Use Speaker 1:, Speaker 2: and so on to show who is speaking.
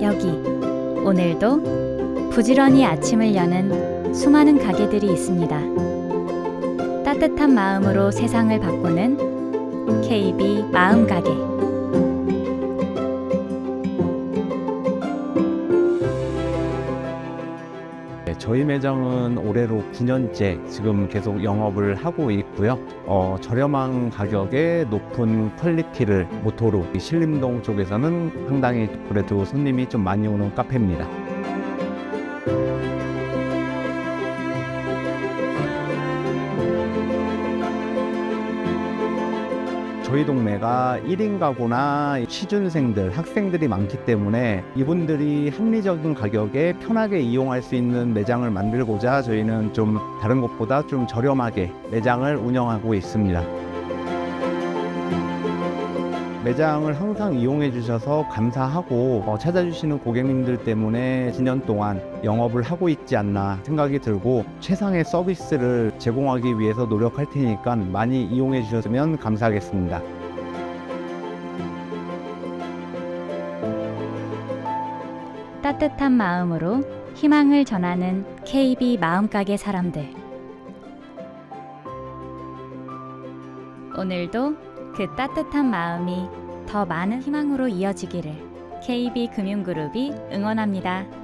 Speaker 1: 여기 오늘도 부지런히 아침을 여는 수많은 가게들이 있습니다. 따뜻한 마음으로 세상을 바꾸는 KB 마음 가게.
Speaker 2: 네, 저희 매장은 올해로 9년째 지금 계속 영업을 하고 있고요. 어, 저렴한 가격에 높은 퀄리티를 모토로 이 신림동 쪽에서는 상당히 그래도 손님이 좀 많이 오는 카페입니다. 저희 동네가 1인 가구나 취준생들, 학생들이 많기 때문에 이분들이 합리적인 가격에 편하게 이용할 수 있는 매장을 만들고자 저희는 좀 다른 곳보다 좀 저렴하게 매장을 운영하고 있습니다. 매장을 항상 이용해 주셔서 감사하고 어, 찾아주시는 고객님들 때문에 2년 동안 영업을 하고 있지 않나 생각이 들고 최상의 서비스를 제공하기 위해서 노력할 테니까 많이 이용해 주셨으면 감사하겠습니다.
Speaker 1: 따뜻한 마음으로 희망을 전하는 KB 마음가게 사람들. 오늘도 그 따뜻한 마음이 더 많은 희망으로 이어지기를 KB 금융그룹이 응원합니다.